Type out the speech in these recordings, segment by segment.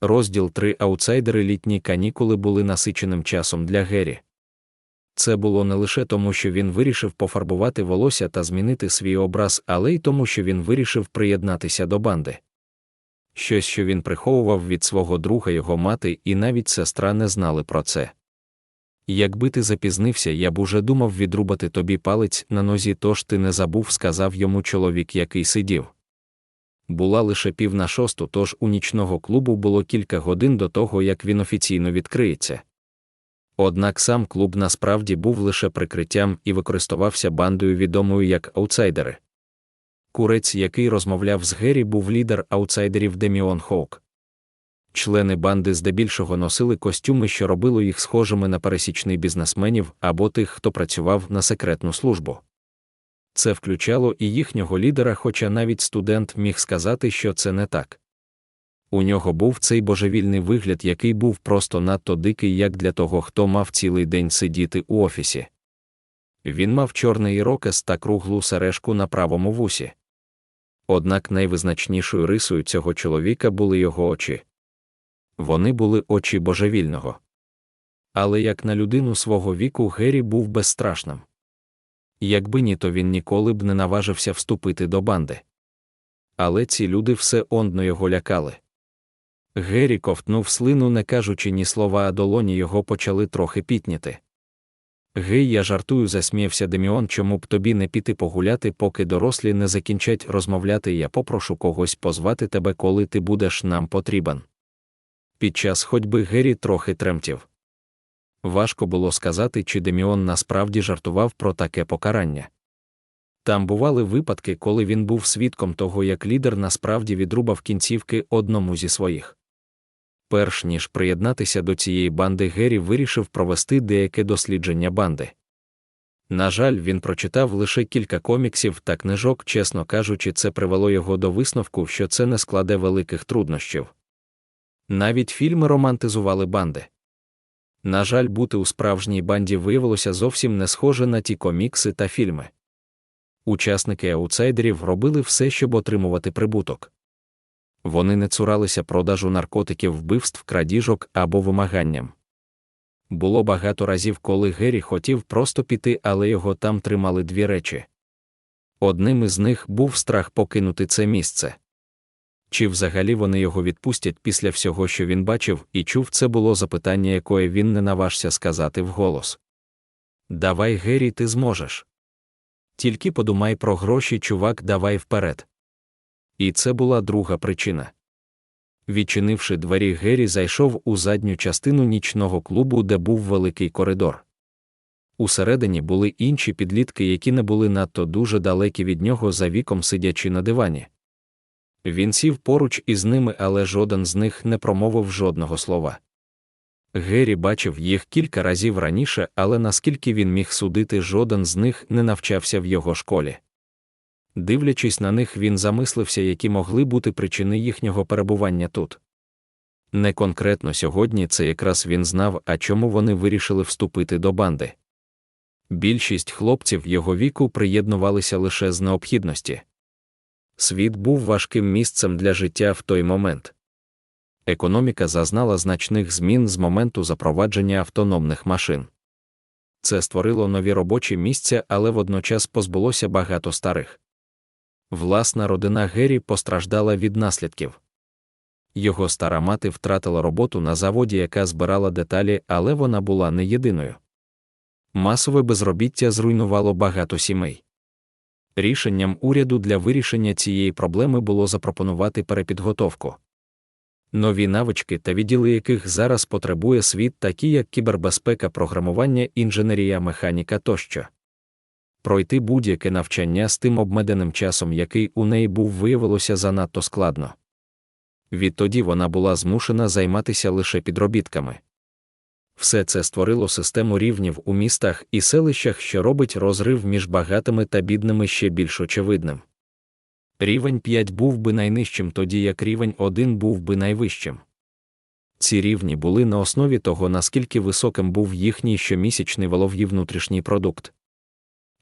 Розділ 3 аутсайдери літні канікули були насиченим часом для Геррі. Це було не лише тому, що він вирішив пофарбувати волосся та змінити свій образ, але й тому, що він вирішив приєднатися до банди. Щось, що він приховував від свого друга його мати, і навіть сестра не знали про це. Якби ти запізнився, я б уже думав відрубати тобі палець на нозі, тож ти не забув, сказав йому чоловік, який сидів. Була лише пів на шосту, тож у нічного клубу було кілька годин до того, як він офіційно відкриється. Однак сам клуб насправді був лише прикриттям і використовувався бандою відомою як аутсайдери. Курець, який розмовляв з Геррі, був лідер аутсайдерів Деміон Хоук. Члени банди здебільшого носили костюми, що робило їх схожими на пересічних бізнесменів або тих, хто працював на секретну службу. Це включало і їхнього лідера, хоча навіть студент міг сказати, що це не так. У нього був цей божевільний вигляд, який був просто надто дикий, як для того, хто мав цілий день сидіти у офісі. Він мав чорний ірокез та круглу сережку на правому вусі. Однак найвизначнішою рисою цього чоловіка були його очі. Вони були очі божевільного. Але як на людину свого віку Геррі був безстрашним. Якби ні, то він ніколи б не наважився вступити до банди. Але ці люди все ондно його лякали. Геррі ковтнув слину, не кажучи ні слова, а долоні його почали трохи пітніти. Гей, я жартую, засміявся Деміон, чому б тобі не піти погуляти, поки дорослі не закінчать розмовляти, я попрошу когось позвати тебе, коли ти будеш нам потрібен. Під час ходьби Геррі трохи тремтів. Важко було сказати, чи Деміон насправді жартував про таке покарання. Там бували випадки, коли він був свідком того, як лідер насправді відрубав кінцівки одному зі своїх. Перш ніж приєднатися до цієї банди, Геррі вирішив провести деяке дослідження банди. На жаль, він прочитав лише кілька коміксів та книжок, чесно кажучи, це привело його до висновку, що це не складе великих труднощів. Навіть фільми романтизували банди. На жаль, бути у справжній банді виявилося зовсім не схоже на ті комікси та фільми. Учасники аутсайдерів робили все, щоб отримувати прибуток. Вони не цуралися продажу наркотиків, вбивств, крадіжок або вимаганням. Було багато разів, коли Геррі хотів просто піти, але його там тримали дві речі. Одним із них був страх покинути це місце. Чи взагалі вони його відпустять після всього, що він бачив, і чув, це було запитання, якое він не наважся сказати вголос. Давай, Геррі, ти зможеш. Тільки подумай про гроші, чувак, давай вперед. І це була друга причина. Відчинивши двері, Геррі зайшов у задню частину нічного клубу, де був великий коридор. Усередині були інші підлітки, які не були надто дуже далекі від нього за віком сидячи на дивані. Він сів поруч із ними, але жоден з них не промовив жодного слова. Геррі бачив їх кілька разів раніше, але наскільки він міг судити, жоден з них не навчався в його школі. Дивлячись на них, він замислився, які могли бути причини їхнього перебування тут. Не конкретно сьогодні це якраз він знав, а чому вони вирішили вступити до банди. Більшість хлопців його віку приєднувалися лише з необхідності. Світ був важким місцем для життя в той момент. Економіка зазнала значних змін з моменту запровадження автономних машин. Це створило нові робочі місця, але водночас позбулося багато старих. Власна родина Геррі постраждала від наслідків. Його стара мати втратила роботу на заводі, яка збирала деталі, але вона була не єдиною. Масове безробіття зруйнувало багато сімей. Рішенням уряду для вирішення цієї проблеми було запропонувати перепідготовку. Нові навички та відділи яких зараз потребує світ, такі як кібербезпека, програмування, інженерія, механіка тощо. Пройти будь-яке навчання з тим обмеденим часом, який у неї був, виявилося занадто складно. Відтоді вона була змушена займатися лише підробітками. Все це створило систему рівнів у містах і селищах, що робить розрив між багатими та бідними ще більш очевидним. Рівень 5 був би найнижчим, тоді як рівень 1 був би найвищим. Ці рівні були на основі того, наскільки високим був їхній щомісячний волов'ї внутрішній продукт.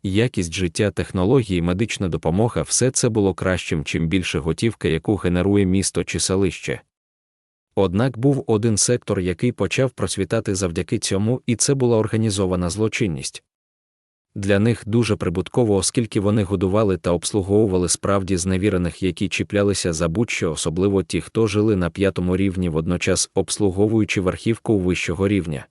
Якість життя технології, медична допомога все це було кращим, чим більше готівка, яку генерує місто чи селище. Однак був один сектор, який почав процвітати завдяки цьому, і це була організована злочинність. Для них дуже прибутково, оскільки вони годували та обслуговували справді зневірених, які чіплялися за будь-що, особливо ті, хто жили на п'ятому рівні, водночас обслуговуючи верхівку вищого рівня.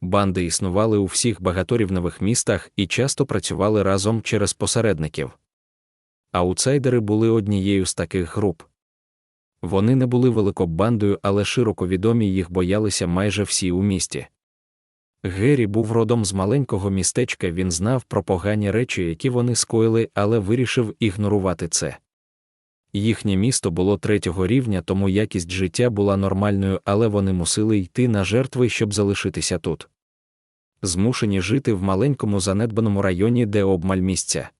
Банди існували у всіх багаторівневих містах і часто працювали разом через посередників. Аутсайдери були однією з таких груп. Вони не були великобандою, але широко відомі їх боялися майже всі у місті. Геррі був родом з маленького містечка, він знав про погані речі, які вони скоїли, але вирішив ігнорувати це. Їхнє місто було третього рівня, тому якість життя була нормальною, але вони мусили йти на жертви, щоб залишитися тут. Змушені жити в маленькому занедбаному районі, де обмаль місця.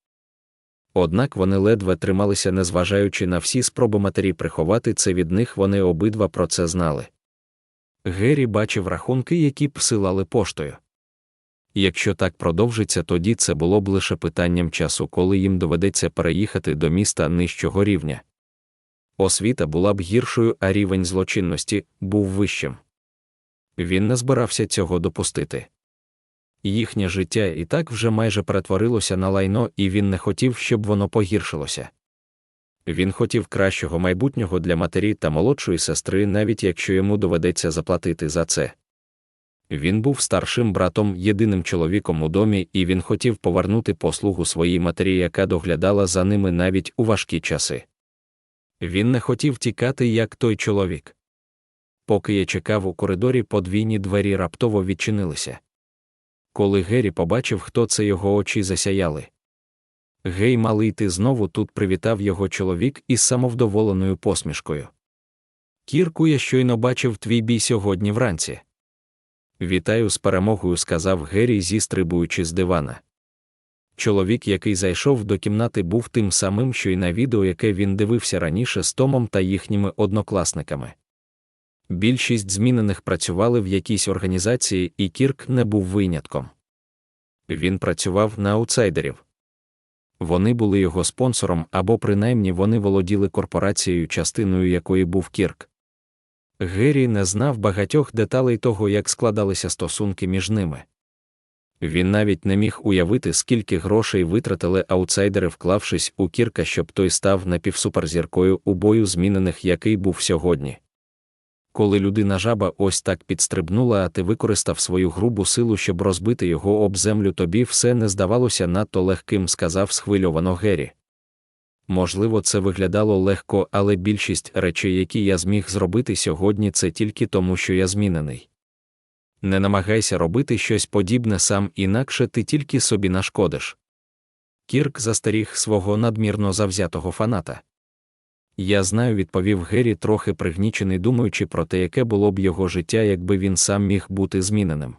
Однак вони ледве трималися, незважаючи на всі спроби матері приховати це від них, вони обидва про це знали. Геррі бачив рахунки, які псилали поштою. Якщо так продовжиться, тоді це було б лише питанням часу, коли їм доведеться переїхати до міста нижчого рівня. Освіта була б гіршою, а рівень злочинності був вищим. Він не збирався цього допустити. Їхнє життя і так вже майже перетворилося на лайно, і він не хотів, щоб воно погіршилося. Він хотів кращого майбутнього для матері та молодшої сестри, навіть якщо йому доведеться заплатити за це. Він був старшим братом, єдиним чоловіком у домі, і він хотів повернути послугу своїй матері, яка доглядала за ними навіть у важкі часи. Він не хотів тікати, як той чоловік. Поки я чекав у коридорі, подвійні двері раптово відчинилися. Коли Геррі побачив, хто це його очі засяяли. Гей, малий, ти знову тут привітав його чоловік із самовдоволеною посмішкою. Кірку, я щойно бачив твій бій сьогодні вранці. Вітаю з перемогою, сказав Геррі, зістрибуючи з дивана. Чоловік, який зайшов до кімнати, був тим самим, що й на відео, яке він дивився раніше з Томом та їхніми однокласниками. Більшість змінених працювали в якійсь організації, і Кірк не був винятком. Він працював на аутсайдерів. Вони були його спонсором або принаймні вони володіли корпорацією, частиною якої був Кірк. Геррі не знав багатьох деталей того, як складалися стосунки між ними. Він навіть не міг уявити, скільки грошей витратили аутсайдери, вклавшись у Кірка, щоб той став напівсуперзіркою у бою змінених, який був сьогодні. Коли людина жаба ось так підстрибнула, а ти використав свою грубу силу, щоб розбити його об землю, тобі все не здавалося надто легким, сказав схвильовано Геррі. Можливо, це виглядало легко, але більшість речей, які я зміг зробити сьогодні, це тільки тому, що я змінений. Не намагайся робити щось подібне сам, інакше ти тільки собі нашкодиш. Кірк застеріг свого надмірно завзятого фаната. Я знаю, відповів Геррі, трохи пригнічений, думаючи про те, яке було б його життя, якби він сам міг бути зміненим.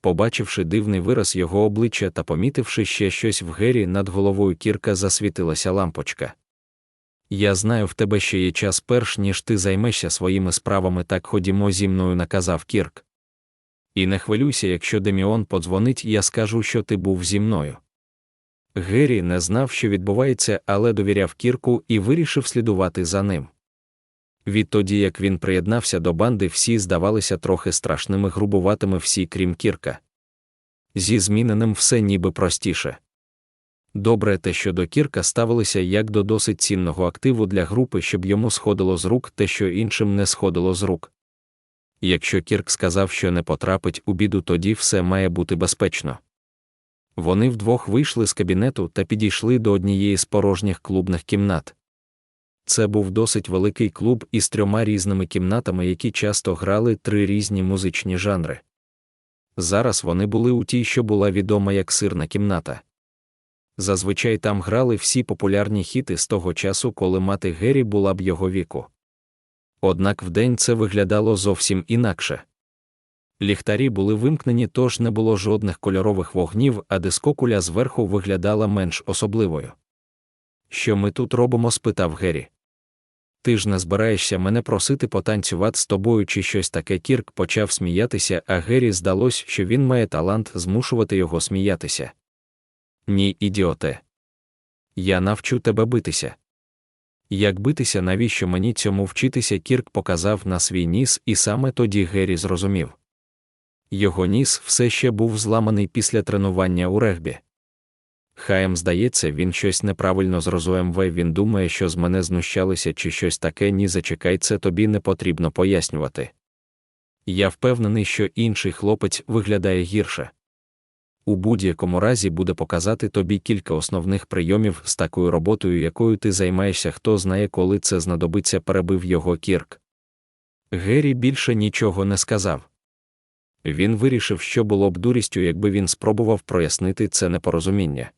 Побачивши дивний вираз його обличчя та помітивши ще щось в Гері, над головою кірка засвітилася лампочка. Я знаю, в тебе ще є час, перш ніж ти займешся своїми справами, так ходімо зі мною, наказав Кірк. І не хвилюйся, якщо Деміон подзвонить, я скажу, що ти був зі мною. Геррі не знав, що відбувається, але довіряв Кірку і вирішив слідувати за ним. Відтоді, як він приєднався до банди, всі здавалися трохи страшними, грубуватими всі, крім Кірка. Зі зміненим все ніби простіше. Добре те, що до Кірка ставилися як до досить цінного активу для групи, щоб йому сходило з рук те, що іншим не сходило з рук. Якщо Кірк сказав, що не потрапить у біду, тоді все має бути безпечно. Вони вдвох вийшли з кабінету та підійшли до однієї з порожніх клубних кімнат. Це був досить великий клуб із трьома різними кімнатами, які часто грали три різні музичні жанри. Зараз вони були у тій, що була відома як сирна кімната. Зазвичай там грали всі популярні хіти з того часу, коли мати Геррі була б його віку. Однак вдень це виглядало зовсім інакше. Ліхтарі були вимкнені, тож не було жодних кольорових вогнів, а дискокуля зверху виглядала менш особливою. Що ми тут робимо? спитав Геррі. Ти ж не збираєшся мене просити потанцювати з тобою чи щось таке. Кірк почав сміятися, а Геррі здалось, що він має талант змушувати його сміятися. Ні, ідіоте. Я навчу тебе битися. Як битися, навіщо мені цьому вчитися, Кірк показав на свій ніс, і саме тоді Геррі зрозумів. Його ніс все ще був зламаний після тренування у регбі. Хаєм здається, він щось неправильно з МВ, він думає, що з мене знущалися чи щось таке, ні зачекай, це тобі не потрібно пояснювати. Я впевнений, що інший хлопець виглядає гірше. У будь-якому разі буде показати тобі кілька основних прийомів з такою роботою, якою ти займаєшся, хто знає, коли це знадобиться, перебив його кірк. Геррі більше нічого не сказав. Він вирішив, що було б дурістю, якби він спробував прояснити це непорозуміння.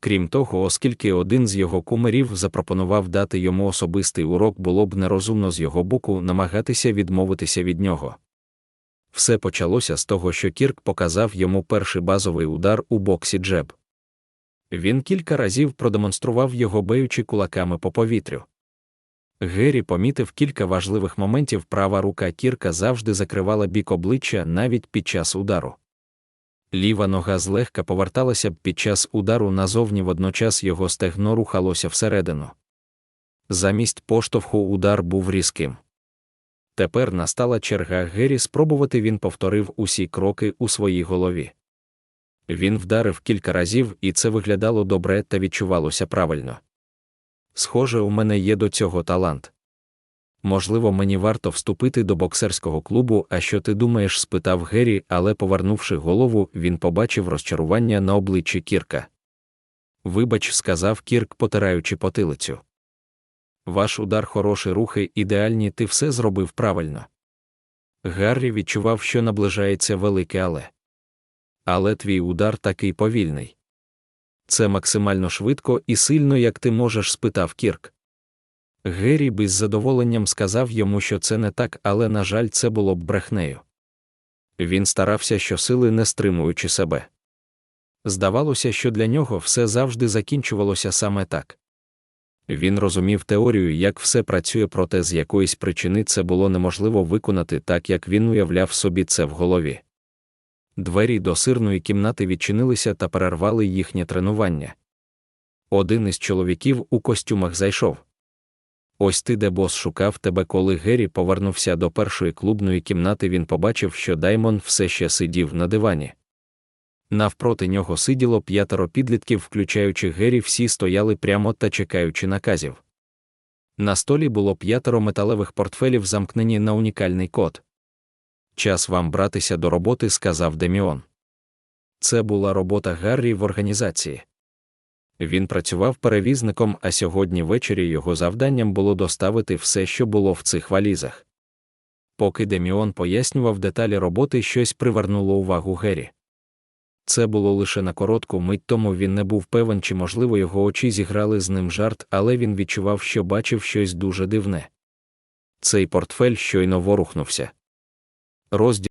Крім того, оскільки один з його кумирів запропонував дати йому особистий урок, було б нерозумно з його боку намагатися відмовитися від нього. Все почалося з того, що Кірк показав йому перший базовий удар у боксі джеб. Він кілька разів продемонстрував його беючи кулаками по повітрю. Геррі помітив кілька важливих моментів права рука Кірка завжди закривала бік обличчя навіть під час удару. Ліва нога злегка поверталася б під час удару назовні водночас його стегно рухалося всередину. Замість поштовху удар був різким. Тепер настала черга Гері спробувати він повторив усі кроки у своїй голові. Він вдарив кілька разів, і це виглядало добре та відчувалося правильно. Схоже, у мене є до цього талант. Можливо, мені варто вступити до боксерського клубу, а що ти думаєш? спитав Геррі, але, повернувши голову, він побачив розчарування на обличчі Кірка. Вибач, сказав Кірк, потираючи потилицю. Ваш удар хороші рухи, ідеальні, ти все зробив правильно. Гаррі відчував, що наближається велике але. Але твій удар такий повільний. Це максимально швидко і сильно, як ти можеш, спитав Кірк. Геррі без задоволенням сказав йому, що це не так, але, на жаль, це було б брехнею. Він старався щосили, не стримуючи себе. Здавалося, що для нього все завжди закінчувалося саме так. Він розумів теорію, як все працює, проте з якоїсь причини це було неможливо виконати так, як він уявляв собі це в голові. Двері до сирної кімнати відчинилися та перервали їхнє тренування. Один із чоловіків у костюмах зайшов. Ось ти, де бос шукав тебе, коли Геррі повернувся до першої клубної кімнати, він побачив, що Даймон все ще сидів на дивані. Навпроти нього сиділо п'ятеро підлітків, включаючи Геррі, всі стояли прямо та чекаючи наказів. На столі було п'ятеро металевих портфелів, замкнені на унікальний код. Час вам братися до роботи, сказав Деміон. Це була робота Гаррі в організації. Він працював перевізником, а сьогодні ввечері його завданням було доставити все, що було в цих валізах. Поки Деміон пояснював деталі роботи, щось привернуло увагу Геррі. Це було лише на коротку мить тому він не був певен, чи, можливо, його очі зіграли з ним жарт, але він відчував, що бачив щось дуже дивне. Цей портфель щойно ворухнувся. Розділ